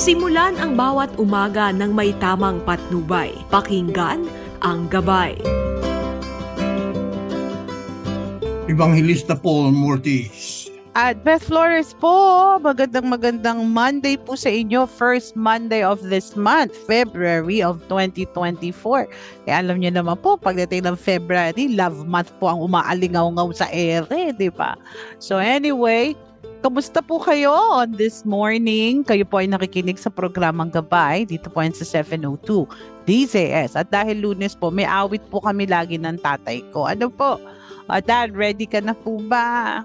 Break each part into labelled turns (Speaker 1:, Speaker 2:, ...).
Speaker 1: Simulan ang bawat umaga ng may tamang patnubay. Pakinggan ang gabay.
Speaker 2: Evangelista Paul Mortis.
Speaker 3: At Beth Flores po, magandang magandang Monday po sa inyo. First Monday of this month, February of 2024. Eh alam niyo naman po, pagdating ng February, love month po ang umaalingaw-ngaw sa ere, di ba? So anyway, kamusta po kayo on this morning? Kayo po ay nakikinig sa programang Gabay dito po sa 702 DZS. At dahil lunes po, may awit po kami lagi ng tatay ko. Ano po? Ah, Dad, ready ka na po ba?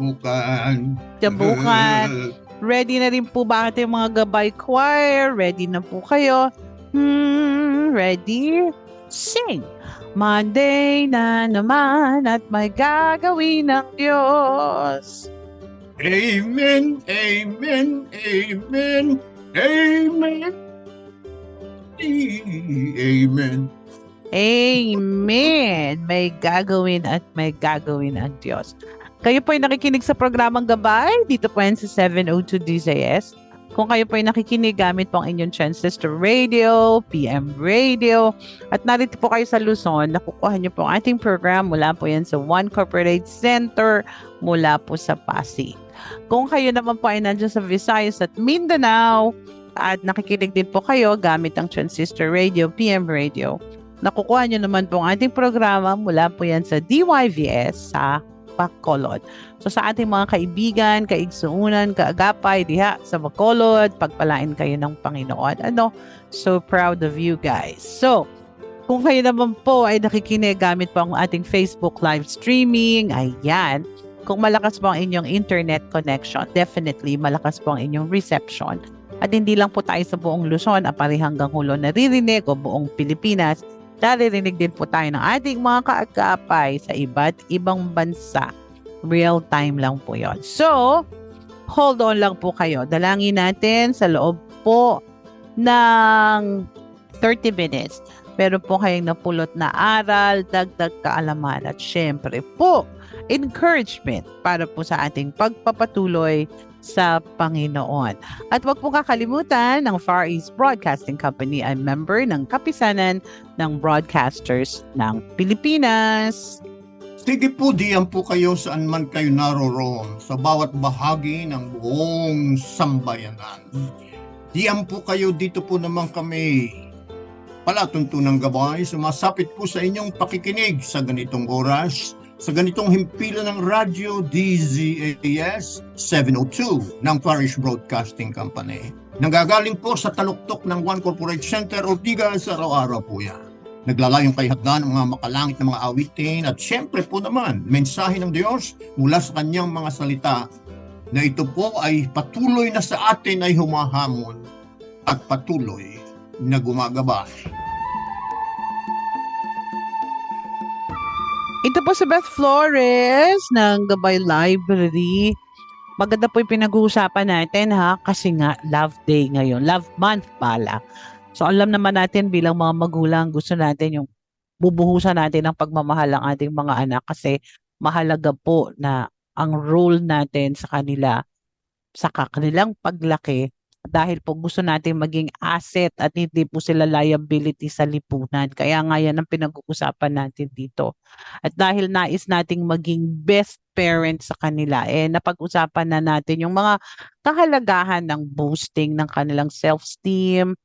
Speaker 2: Bukan.
Speaker 3: Jabukan. Ready na rin po ba ang mga gabay choir? Ready na po kayo? Hmm, ready? Sing! Monday na naman at may gagawin ng Diyos.
Speaker 2: Amen, amen, amen, amen. Amen.
Speaker 3: Amen! May gagawin at may gagawin ang Diyos. Kayo po ay nakikinig sa programang Gabay dito po yan sa 702 DZS. Kung kayo po ay nakikinig gamit po ang inyong transistor radio, PM radio, at narito po kayo sa Luzon, nakukuha niyo po ang ating program mula po yan sa One Corporate Center mula po sa Pasig. Kung kayo naman po ay nandiyan sa Visayas at Mindanao, at nakikinig din po kayo gamit ang transistor radio, PM radio, nakukuha nyo naman po ang ating programa mula po yan sa DYVS sa Bacolod. So sa ating mga kaibigan, kaigsuunan, kaagapay, diha sa Bacolod, pagpalain kayo ng Panginoon. Ano? So proud of you guys. So, kung kayo naman po ay nakikinig gamit po ang ating Facebook live streaming, ayan. Kung malakas po ang inyong internet connection, definitely malakas po ang inyong reception. At hindi lang po tayo sa buong Luzon, apari hanggang hulo naririnig o buong Pilipinas, naririnig din po tayo ng ating mga kaagapay sa iba't ibang bansa. Real time lang po yon. So, hold on lang po kayo. Dalangin natin sa loob po ng 30 minutes. Meron po kayong napulot na aral, dagdag kaalaman at syempre po, encouragement para po sa ating pagpapatuloy sa Panginoon. At huwag po kakalimutan, ng Far East Broadcasting Company ay member ng kapisanan ng broadcasters ng Pilipinas.
Speaker 2: Sige po, diyan po kayo saan man kayo naroroon sa bawat bahagi ng buong sambayanan. Diyan po kayo, dito po naman kami palatuntunang gabay, sumasapit po sa inyong pakikinig sa ganitong oras, sa ganitong himpilan ng radyo DZAS 702 ng Parish Broadcasting Company. Nanggagaling po sa taluktok ng One Corporate Center Ortigas araw-araw po yan. Naglalayong kay hagdan ng mga makalangit na mga awitin at syempre po naman, mensahe ng Diyos mula sa kanyang mga salita na ito po ay patuloy na sa atin ay humahamon at patuloy na gumagabay.
Speaker 3: Ito po si Beth Flores ng Gabay Library. Maganda po yung pinag-uusapan natin ha kasi nga love day ngayon. Love month pala. So alam naman natin bilang mga magulang gusto natin yung bubuhusan natin ng pagmamahal ang ating mga anak kasi mahalaga po na ang role natin sa kanila sa kanilang paglaki dahil po gusto natin maging asset at hindi po sila liability sa lipunan. Kaya nga yan ang pinag-uusapan natin dito. At dahil nais nating maging best parent sa kanila, eh napag-usapan na natin yung mga kahalagahan ng boosting ng kanilang self-esteem,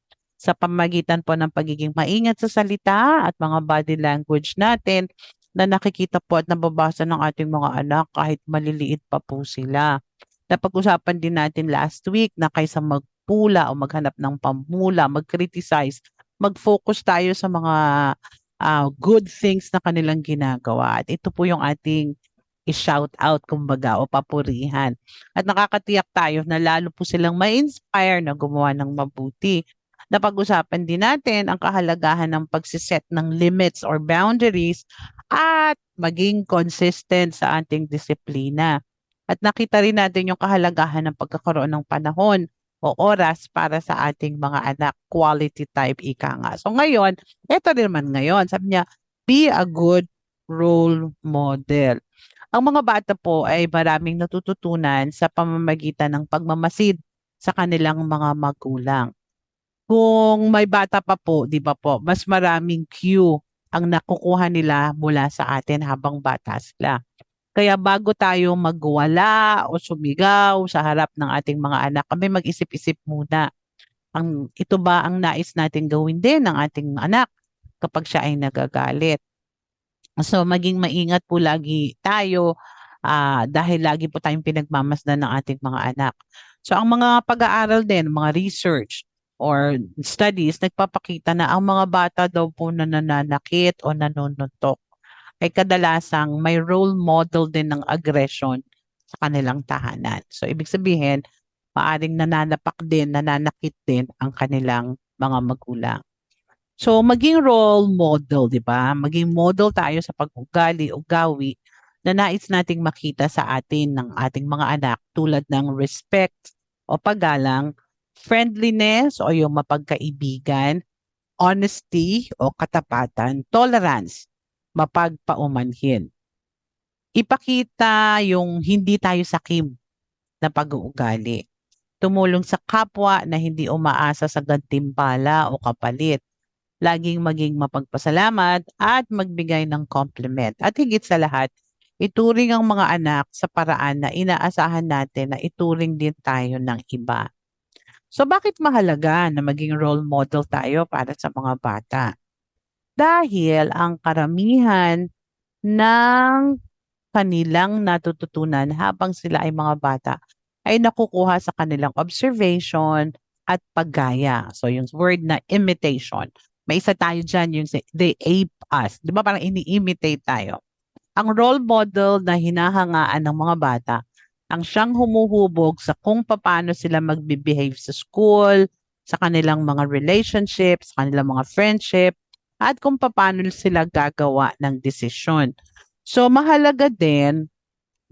Speaker 3: sa pamagitan po ng pagiging maingat sa salita at mga body language natin na nakikita po at nababasa ng ating mga anak kahit maliliit pa po sila. Napag-usapan din natin last week na kaysa magpula o maghanap ng pamula, mag-criticize, mag-focus tayo sa mga ah, good things na kanilang ginagawa. At ito po yung ating i-shout out kumbaga o papurihan. At nakakatiyak tayo na lalo po silang ma-inspire na gumawa ng mabuti. Napag-usapan din natin ang kahalagahan ng pagsiset ng limits or boundaries at maging consistent sa ating disiplina. At nakita rin natin yung kahalagahan ng pagkakaroon ng panahon o oras para sa ating mga anak, quality type ika nga. So ngayon, eto rin naman ngayon, sabi niya, be a good role model. Ang mga bata po ay maraming natututunan sa pamamagitan ng pagmamasid sa kanilang mga magulang. Kung may bata pa po, di ba po, mas maraming cue ang nakukuha nila mula sa atin habang bata sila. Kaya bago tayo magwala o sumigaw sa harap ng ating mga anak, kami mag-isip-isip muna. Ang, ito ba ang nais natin gawin din ng ating anak kapag siya ay nagagalit? So maging maingat po lagi tayo ah, dahil lagi po tayong pinagmamasdan ng ating mga anak. So ang mga pag-aaral din, mga research or studies, nagpapakita na ang mga bata daw po na nananakit o nanununtok ay kadalasang may role model din ng aggression sa kanilang tahanan. So ibig sabihin, maaring nananapak din, nananakit din ang kanilang mga magulang. So maging role model, di ba? Maging model tayo sa pag-ugali o gawi na nais nating makita sa atin ng ating mga anak tulad ng respect o paggalang, friendliness o yung mapagkaibigan, honesty o katapatan, tolerance, mapagpaumanhin. Ipakita yung hindi tayo sakim na pag-uugali. Tumulong sa kapwa na hindi umaasa sa gantimpala o kapalit. Laging maging mapagpasalamat at magbigay ng compliment. At higit sa lahat, ituring ang mga anak sa paraan na inaasahan natin na ituring din tayo ng iba. So bakit mahalaga na maging role model tayo para sa mga bata? Dahil ang karamihan ng kanilang natututunan habang sila ay mga bata ay nakukuha sa kanilang observation at paggaya. So yung word na imitation. May isa tayo dyan yung they ape us. Di ba parang ini-imitate tayo? Ang role model na hinahangaan ng mga bata ang siyang humuhubog sa kung paano sila magbe-behave sa school, sa kanilang mga relationships, sa kanilang mga friendship, at kung paano sila gagawa ng desisyon. So mahalaga din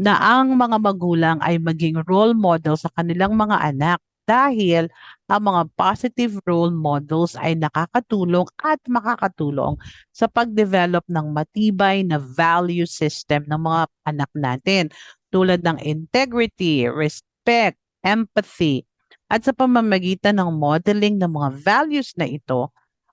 Speaker 3: na ang mga magulang ay maging role model sa kanilang mga anak dahil ang mga positive role models ay nakakatulong at makakatulong sa pag-develop ng matibay na value system ng mga anak natin tulad ng integrity, respect, empathy, at sa pamamagitan ng modeling ng mga values na ito,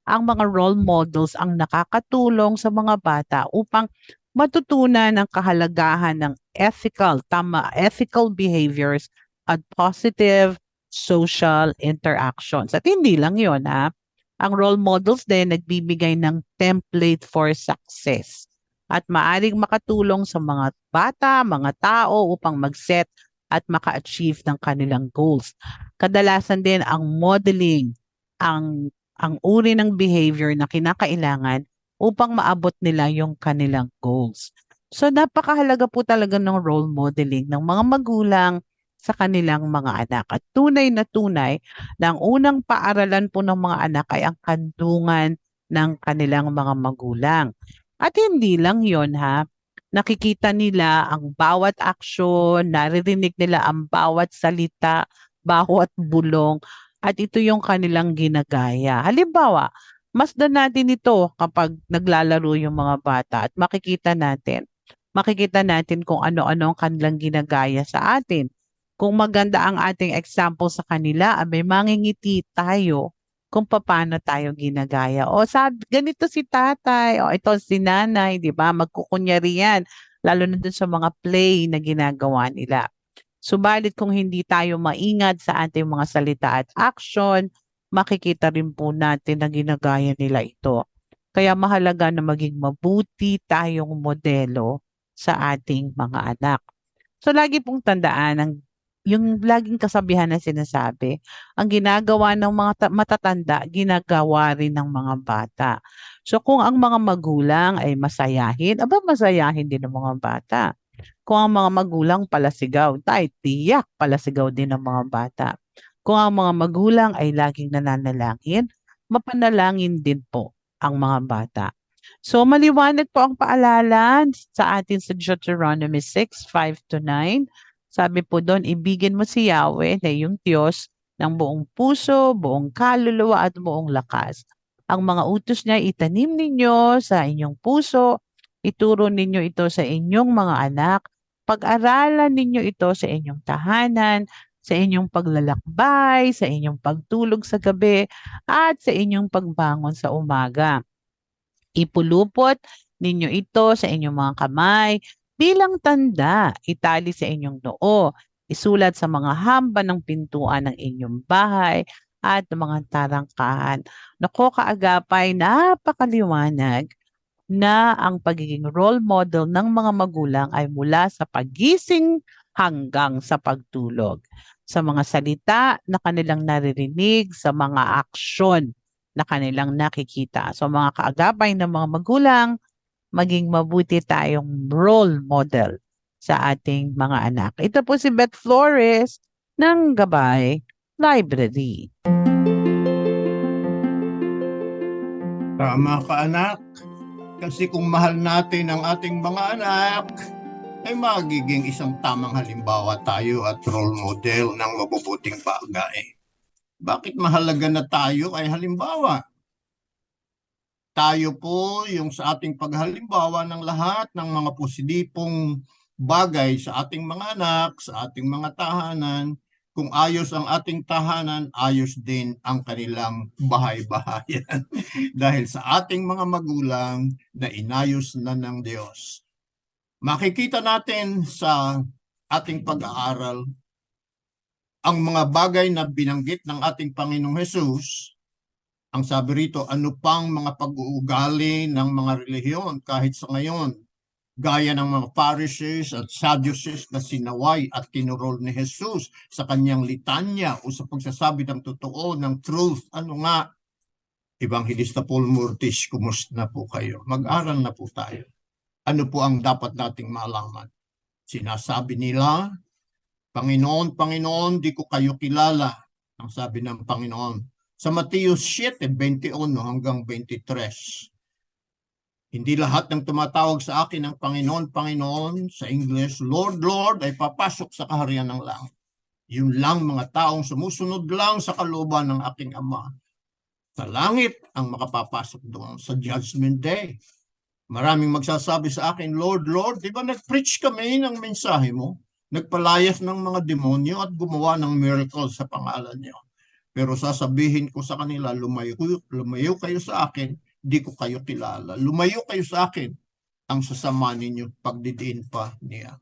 Speaker 3: ang mga role models ang nakakatulong sa mga bata upang matutunan ang kahalagahan ng ethical, tama, ethical behaviors at positive social interactions. At hindi lang yon ha. Ang role models din nagbibigay ng template for success at maaring makatulong sa mga bata, mga tao upang mag-set at maka-achieve ng kanilang goals. Kadalasan din ang modeling ang ang uri ng behavior na kinakailangan upang maabot nila yung kanilang goals. So napakahalaga po talaga ng role modeling ng mga magulang sa kanilang mga anak. At tunay na tunay na ang unang paaralan po ng mga anak ay ang kandungan ng kanilang mga magulang. At hindi lang yon ha, nakikita nila ang bawat aksyon, naririnig nila ang bawat salita, bawat bulong, at ito yung kanilang ginagaya. Halimbawa, masdan natin ito kapag naglalaro yung mga bata at makikita natin, makikita natin kung ano-ano ang kanilang ginagaya sa atin. Kung maganda ang ating example sa kanila, may mangingiti tayo kung paano tayo ginagaya. O sabi, ganito si tatay, o ito si nanay, di ba? Magkukunyari yan, lalo na dun sa mga play na ginagawa nila. Subalit kung hindi tayo maingat sa ating mga salita at action, makikita rin po natin na ginagaya nila ito. Kaya mahalaga na maging mabuti tayong modelo sa ating mga anak. So lagi pong tandaan ang yung laging kasabihan na sinasabi, ang ginagawa ng mga ta- matatanda, ginagawa rin ng mga bata. So kung ang mga magulang ay masayahin, aba masayahin din ng mga bata. Kung ang mga magulang palasigaw, tayo tiyak palasigaw din ng mga bata. Kung ang mga magulang ay laging nananalangin, mapanalangin din po ang mga bata. So maliwanag po ang paalala sa atin sa Deuteronomy 6, 5 to 9. Sabi po doon, ibigin mo si Yahweh na iyong Diyos ng buong puso, buong kaluluwa at buong lakas. Ang mga utos niya itanim ninyo sa inyong puso, ituro ninyo ito sa inyong mga anak, pag-aralan ninyo ito sa inyong tahanan, sa inyong paglalakbay, sa inyong pagtulog sa gabi, at sa inyong pagbangon sa umaga. Ipulupot ninyo ito sa inyong mga kamay bilang tanda, itali sa inyong noo, isulat sa mga hamba ng pintuan ng inyong bahay at mga tarangkahan. Nako kaagapay, napakaliwanag na ang pagiging role model ng mga magulang ay mula sa pagising hanggang sa pagtulog. Sa mga salita na kanilang naririnig, sa mga aksyon na kanilang nakikita. So mga kaagapay ng mga magulang, maging mabuti tayong role model sa ating mga anak. Ito po si Beth Flores ng Gabay Library.
Speaker 2: Tama ka anak. Kasi kung mahal natin ang ating mga anak, ay magiging isang tamang halimbawa tayo at role model ng mabubuting bagay. Bakit mahalaga na tayo ay halimbawa? Tayo po yung sa ating paghalimbawa ng lahat ng mga positipong bagay sa ating mga anak, sa ating mga tahanan. Kung ayos ang ating tahanan, ayos din ang kanilang bahay-bahayan. Dahil sa ating mga magulang na inayos na ng Diyos. Makikita natin sa ating pag-aaral ang mga bagay na binanggit ng ating Panginoong Hesus ang sabi rito, ano pang mga pag-uugali ng mga relihiyon kahit sa ngayon, gaya ng mga Pharisees at Sadducees na sinaway at tinurol ni Jesus sa kanyang litanya o sa pagsasabi ng totoo, ng truth. Ano nga? Evangelista Paul Murtis, kumusta na po kayo? Mag-aral na po tayo. Ano po ang dapat nating malaman? Sinasabi nila, Panginoon, Panginoon, di ko kayo kilala. Ang sabi ng Panginoon, sa Mateo 7:21 hanggang 23. Hindi lahat ng tumatawag sa akin ng Panginoon, Panginoon sa English, Lord, Lord ay papasok sa kaharian ng langit. Yun lang mga taong sumusunod lang sa kalooban ng aking Ama. Sa langit ang makapapasok doon sa Judgment Day. Maraming magsasabi sa akin, Lord, Lord, di ba nag-preach kami ng mensahe mo? Nagpalayas ng mga demonyo at gumawa ng miracles sa pangalan niyo. Pero sasabihin ko sa kanila, lumayo, lumayo kayo sa akin, di ko kayo kilala. Lumayo kayo sa akin, ang sasama ninyo pagdidiin pa niya.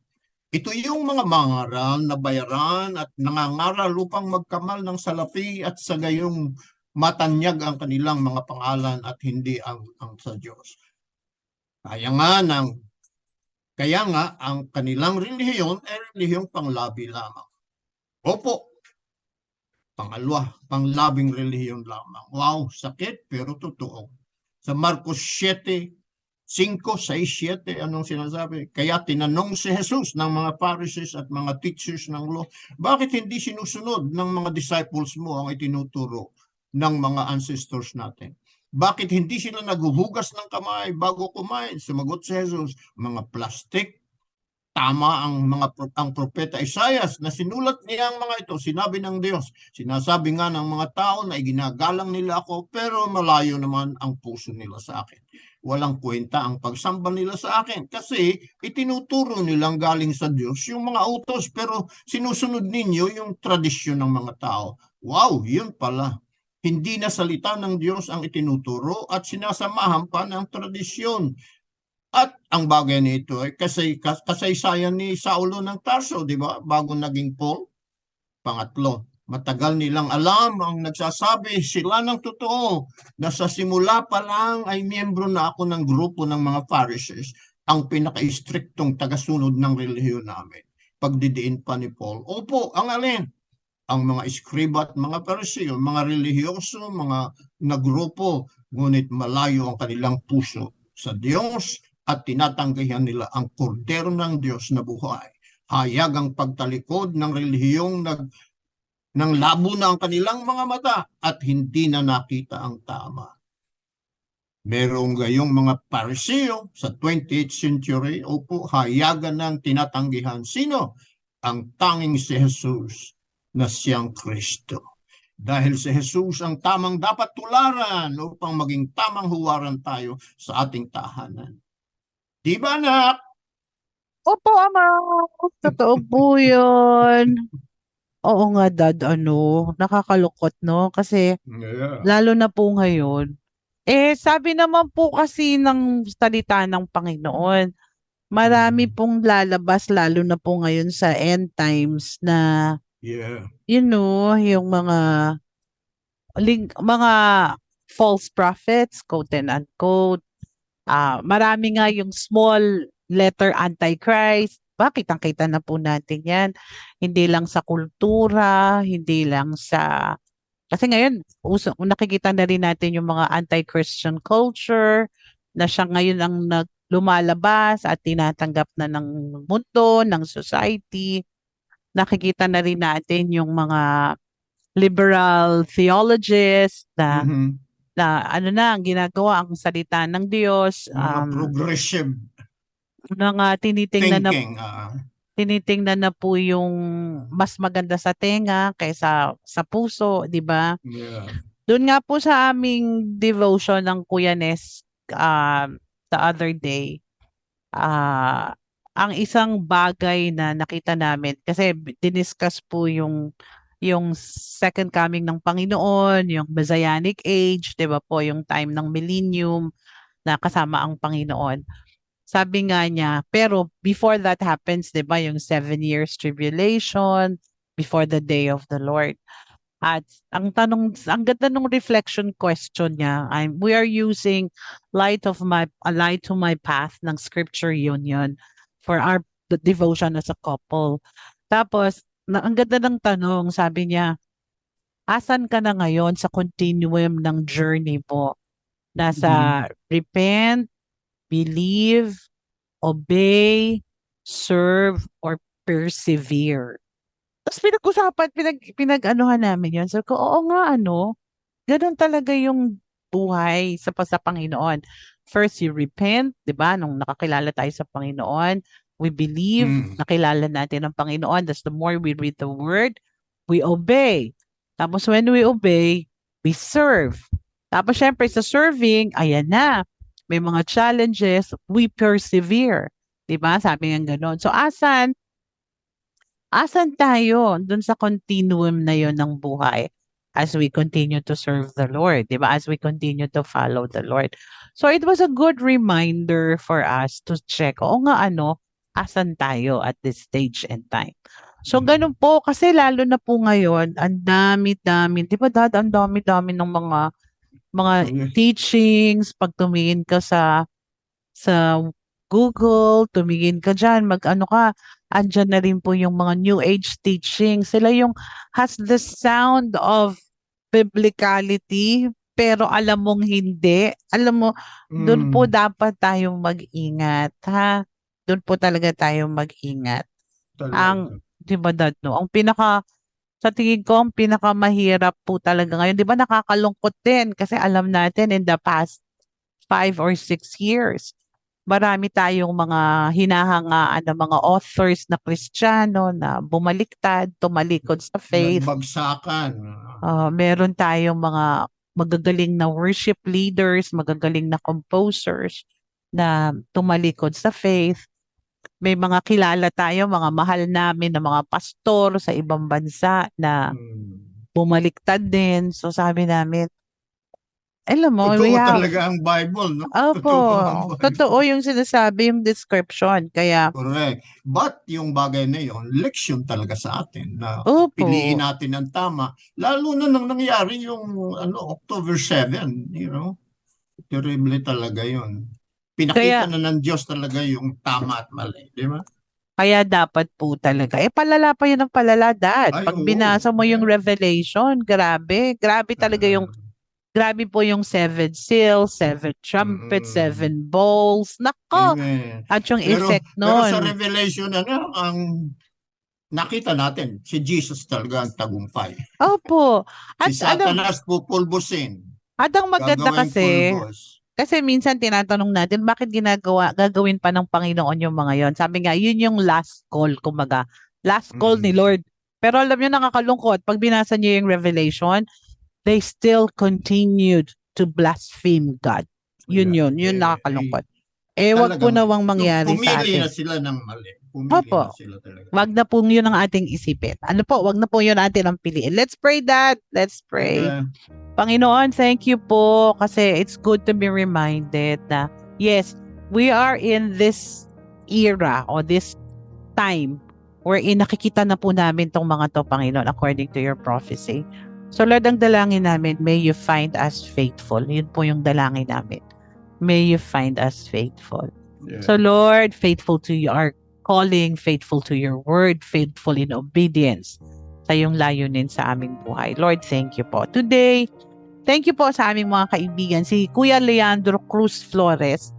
Speaker 2: Ito yung mga mangaral na bayaran at nangangaral upang magkamal ng salapi at sa gayong matanyag ang kanilang mga pangalan at hindi ang, ang sa Diyos. Kaya nga ng kaya nga ang kanilang relihiyon ay relihiyong panglabi lamang. Opo, Pangalawa, panglabing relihiyon lamang. Wow, sakit pero totoo. Sa Marcos 7, 5, 6, 7, anong sinasabi? Kaya tinanong si Jesus ng mga Pharisees at mga teachers ng law, bakit hindi sinusunod ng mga disciples mo ang itinuturo ng mga ancestors natin? Bakit hindi sila naghuhugas ng kamay bago kumain? Sumagot si Jesus, mga plastic, tama ang mga ang propeta Isaias na sinulat niya ang mga ito, sinabi ng Diyos. Sinasabi nga ng mga tao na iginagalang nila ako pero malayo naman ang puso nila sa akin. Walang kwenta ang pagsamba nila sa akin kasi itinuturo nilang galing sa Diyos yung mga utos pero sinusunod ninyo yung tradisyon ng mga tao. Wow, yun pala. Hindi na salita ng Diyos ang itinuturo at sinasamahan pa ng tradisyon. At ang bagay nito ay kasi kasaysayan ni Saulo ng Tarso, di ba? Bago naging Paul. Pangatlo, matagal nilang alam ang nagsasabi sila ng totoo na sa simula pa lang ay miyembro na ako ng grupo ng mga Pharisees, ang pinaka-istriktong tagasunod ng relihiyon namin. Pagdidiin pa ni Paul. Opo, ang alin? Ang mga iskriba at mga Pariseo, mga relihiyoso, mga nagrupo, ngunit malayo ang kanilang puso sa Diyos at tinatanggihan nila ang kordero ng Diyos na buhay. Hayag ang pagtalikod ng relihiyong nag ng labo na ang kanilang mga mata at hindi na nakita ang tama. Merong gayong mga pariseo sa 28th century, opo, hayagan ng tinatanggihan. Sino? Ang tanging si Jesus na siyang Kristo. Dahil si Jesus ang tamang dapat tularan upang maging tamang huwaran tayo sa ating tahanan. Di ba anak?
Speaker 3: Opo, Ama. Totoo po yun. Oo nga, Dad, ano, nakakalungkot, no? Kasi
Speaker 2: Yeah.
Speaker 3: lalo na po ngayon, eh, sabi naman po kasi ng salita ng Panginoon, marami
Speaker 2: Mm.
Speaker 3: pong lalabas, lalo na po ngayon sa end times na,
Speaker 2: Yeah.
Speaker 3: you know, yung mga, ling, mga false prophets, quote and unquote, ah marami nga yung small letter antichrist, bakit ang kita na po natin yan, hindi lang sa kultura, hindi lang sa, kasi ngayon, uso, nakikita na rin natin yung mga anti-Christian culture, na siya ngayon ang nag, lumalabas at tinatanggap na ng mundo, ng society. Nakikita na rin natin yung mga liberal theologists na,
Speaker 2: Mhm.
Speaker 3: Na ano na, ang ginagawa ang salita ng Diyos,
Speaker 2: Mga
Speaker 3: um,
Speaker 2: progressive
Speaker 3: nang ah, tinitingnan na
Speaker 2: thinking. ah.
Speaker 3: tinitingnan na po yung mas maganda sa tenga kaysa sa puso, 'di ba?
Speaker 2: yeah.
Speaker 3: Doon nga po sa aming devotion ng Kuya Nes um, the other day, ah ang isang bagay na nakita namin kasi diniscuss po yung yung second coming ng Panginoon, yung Messianic age, 'di ba po, yung time ng millennium na kasama ang Panginoon. Sabi nga niya, pero before that happens, 'di ba, yung seven years tribulation before the day of the Lord. At ang tanong, ang ganda ng reflection question niya, I'm, we are using light of my, a light to my path ng scripture union for our devotion as a couple. Tapos, na, ang ganda ng tanong, sabi niya, asan ka na ngayon sa continuum ng journey mo? Nasa repent, believe, obey, serve, or persevere. Tapos pinag-usapan, pinag, pinag-anuhan namin yun. Sabi ko, oo nga, ano, ganun talaga yung buhay sa, sa Panginoon. First, you repent, di ba? Nung nakakilala tayo sa Panginoon, we believe,
Speaker 2: Mm.
Speaker 3: nakilala natin ang Panginoon. That's the more we read the Word, we obey. Tapos when we obey, we serve. Tapos syempre sa serving, ayan na, may mga challenges, we persevere. Di ba? Sabi nga ganun. So asan, asan tayo dun sa continuum na yon ng buhay as we continue to serve the Lord, di ba? As we continue to follow the Lord. So it was a good reminder for us to check, oo nga ano, asan tayo at this stage and time. So
Speaker 2: Mm.
Speaker 3: ganun po, kasi lalo na po ngayon, ang dami-dami, di ba dad, ang dami-dami ng mga mga teachings, pag tumingin ka sa sa Google, tumingin ka dyan, mag-ano ka, andyan na rin po yung mga New Age teaching. Sila yung has the sound of biblicality, pero alam mong hindi. Alam mo, doon po
Speaker 2: Mm.
Speaker 3: dapat tayong mag-ingat, ha? Doon po talaga tayong mag-ingat.
Speaker 2: Talaga.
Speaker 3: Ang, di ba dad, no? Ang pinaka, sa tingin ko, ang pinakamahirap po talaga ngayon, di ba nakakalungkot din kasi alam natin in the past five or six years, marami tayong mga hinahangaan ng mga authors na Kristiyano na bumaliktad, tumalikod sa faith.
Speaker 2: Nagbagsakan.
Speaker 3: Ah, meron tayong mga magagaling na worship leaders, magagaling na composers na tumalikod sa faith. May mga kilala tayo, mga mahal namin na mga pastor sa ibang bansa na
Speaker 2: Mm.
Speaker 3: bumaliktad din. So sabi namin, alam mo,
Speaker 2: Totoo
Speaker 3: we have,
Speaker 2: talaga ang Bible, no?
Speaker 3: Opo,
Speaker 2: Totoo
Speaker 3: totoo yung sinasabi, yung description. Kaya,
Speaker 2: Correct. But yung bagay na yon, leksyon talaga sa atin na
Speaker 3: opo,
Speaker 2: piliin natin ang tama. Lalo na nang nangyari yung ano October 7, you know. Terrible talaga yon. Pinakita
Speaker 3: Kaya-
Speaker 2: na ng Diyos talaga yung tama at mali, di ba?
Speaker 3: kaya dapat po talaga. Eh, palala pa yun ng palala, Dad.
Speaker 2: Ay,
Speaker 3: Pag
Speaker 2: oo.
Speaker 3: binasa mo yung. Revelation, grabe. Grabe talaga yung, grabe po yung seven seals, seven trumpets,
Speaker 2: Mm.
Speaker 3: seven bowls. Nako!
Speaker 2: Amen.
Speaker 3: At yung
Speaker 2: Pero,
Speaker 3: effect
Speaker 2: pero sa
Speaker 3: nun.
Speaker 2: Revelation, ano, ang nakita natin, si Jesus talaga ang tagumpay.
Speaker 3: Opo. At
Speaker 2: si
Speaker 3: ano,
Speaker 2: Satanas pupulbusin.
Speaker 3: at ang maganda kasi,
Speaker 2: pulbos.
Speaker 3: Kasi minsan tinatanong natin, bakit ginagawa, gagawin pa ng Panginoon yung mga yon? Sabi nga, yun yung last call, kumaga. Last call ni
Speaker 2: Mm.
Speaker 3: Lord. Pero alam niyo, nakakalungkot. Pag binasa niyo yung Revelation, they still continued to blaspheme God. Yun
Speaker 2: Yeah,
Speaker 3: yun. Yun
Speaker 2: eh,
Speaker 3: nakakalungkot. Eh, wag po nawang mangyari sa
Speaker 2: Pumili
Speaker 3: atin.
Speaker 2: na sila ng mali. Pumili
Speaker 3: Opo.
Speaker 2: na sila talaga.
Speaker 3: Wag na po yun ang ating isipin. Ano po, wag na po yun atin ang piliin. Let's pray that. Let's pray.
Speaker 2: Kaya,
Speaker 3: Panginoon, thank you po kasi it's good to be reminded na yes, we are in this era or this time wherein nakikita na po namin tong mga to, Panginoon, according to your prophecy. So Lord, ang dalangin namin, may you find us faithful. Yun po yung dalangin namin. May you find us faithful.
Speaker 2: yeah.
Speaker 3: So Lord, faithful to your calling, faithful to your word, faithful in obedience sa iyong layunin sa aming buhay. Lord, thank you po. Today, thank you po sa aming mga kaibigan, si Kuya Leandro Cruz Flores.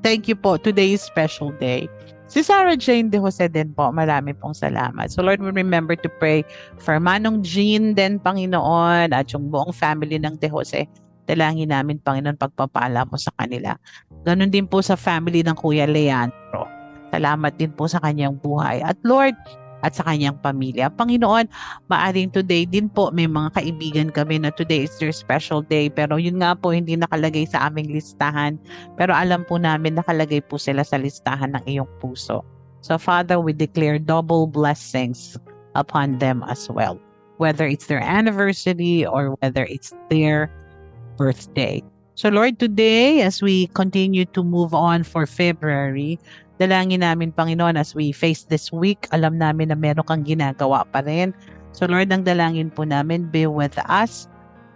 Speaker 3: Thank you po. Today is special day. Si Sarah Jane De Jose din po, marami pong salamat. So Lord, we remember to pray for Manong Jean din, Panginoon, at yung buong family ng De Jose. Dalangin namin, Panginoon, pagpapala mo sa kanila. Ganon din po sa family ng Kuya Leandro. Salamat din po sa kanyang buhay. At Lord, at sa kanyang pamilya. Panginoon, maaring today din po may mga kaibigan kami na today is their special day pero yun nga po hindi nakalagay sa aming listahan pero alam po namin nakalagay po sila sa listahan ng iyong puso. So Father, we declare double blessings upon them as well. Whether it's their anniversary or whether it's their birthday. So Lord, today as we continue to move on for February, dalangin namin Panginoon as we face this week, alam namin na meron kang ginagawa pa rin. So Lord, ang dalangin po namin, be with us.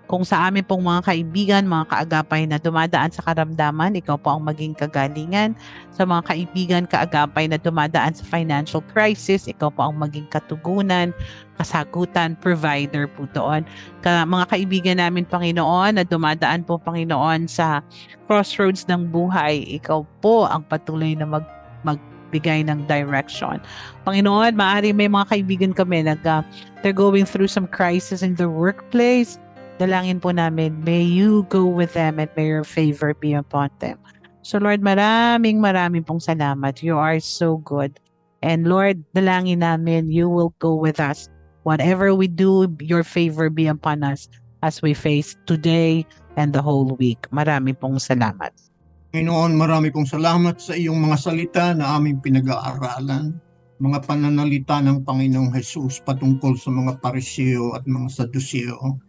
Speaker 3: Kung sa amin pong mga kaibigan, mga kaagapay na dumadaan sa karamdaman, ikaw po ang maging kagalingan. Sa mga kaibigan, kaagapay na dumadaan sa financial crisis, ikaw po ang maging katugunan, kasagutan, provider po doon. Ka, mga kaibigan namin, Panginoon, na dumadaan po, Panginoon, sa crossroads ng buhay, ikaw po ang patuloy na mag, magbigay ng direction. Panginoon, maaari may mga kaibigan kami nag, uh, they're going through some crisis in their workplace. Dalangin po namin, may you go with them and may your favor be upon them. So Lord, maraming maraming pong salamat. You are so good. And Lord, dalangin namin, you will go with us. Whatever we do, your favor be upon us as we face today and the whole week. Marami pong salamat.
Speaker 2: Panginoon, marami pong salamat sa iyong mga salita na aming pinag-aaralan. Mga pananalita ng Panginoong Jesus patungkol sa mga pariseo at mga sadusiyo.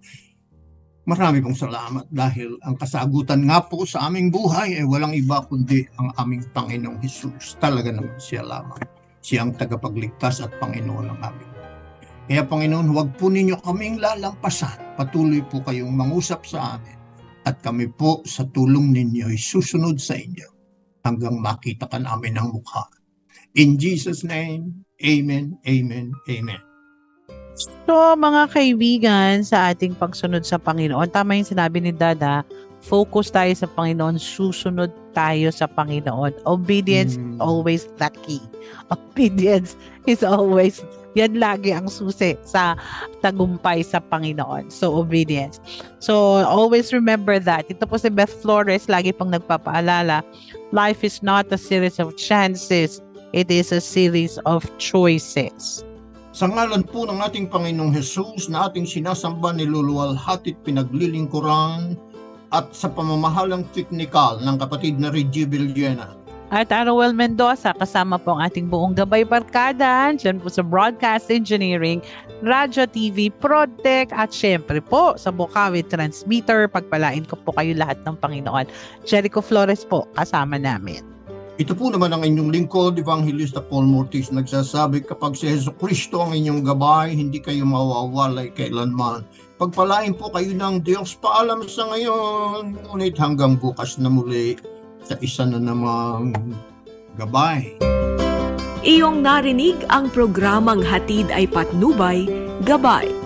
Speaker 2: Marami pong salamat dahil ang kasagutan nga po sa aming buhay ay walang iba kundi ang aming Panginoong Jesus. Talaga naman siya lamang. Siya ang tagapagligtas at Panginoon ng aming. Kaya Panginoon, huwag po ninyo kaming lalampasan. Patuloy po kayong mangusap sa amin at kami po sa tulong ninyo ay susunod sa inyo hanggang makita ka namin ang mukha. In Jesus' name, Amen, Amen, Amen.
Speaker 3: So, mga kaibigan, sa ating pagsunod sa Panginoon, tama yung sinabi ni Dada, focus tayo sa Panginoon, susunod tayo sa Panginoon. Obedience
Speaker 2: Mm.
Speaker 3: always the key. Obedience is always, yan lagi ang susi sa tagumpay sa Panginoon. So, obedience. So, always remember that. Ito po si Beth Flores, lagi pang nagpapaalala, life is not a series of chances. It is a series of choices.
Speaker 2: Sa ngalan po ng ating Panginoong Jesus na ating sinasamba, niluluwalhatit, pinaglilingkuran at sa pamamahalang teknikal ng kapatid na Reggie Villena.
Speaker 3: At Aroel Mendoza, kasama po ang ating buong gabay barkada, dyan po sa Broadcast Engineering, Radyo TV, ProdTech, at syempre po sa Bukawi Transmitter. Pagpalain ko po kayo lahat ng Panginoon. Jericho Flores po, kasama namin.
Speaker 2: Ito po naman ang inyong lingkod, Evangelista Paul Mortis, nagsasabi kapag si Yeso Kristo ang inyong gabay, hindi kayo mawawalay kailanman. Pagpalain po kayo ng Diyos, paalam sa ngayon, ngunit hanggang bukas na muli sa isa na namang gabay.
Speaker 1: Iyong narinig ang programang Hatid ay Patnubay, Gabay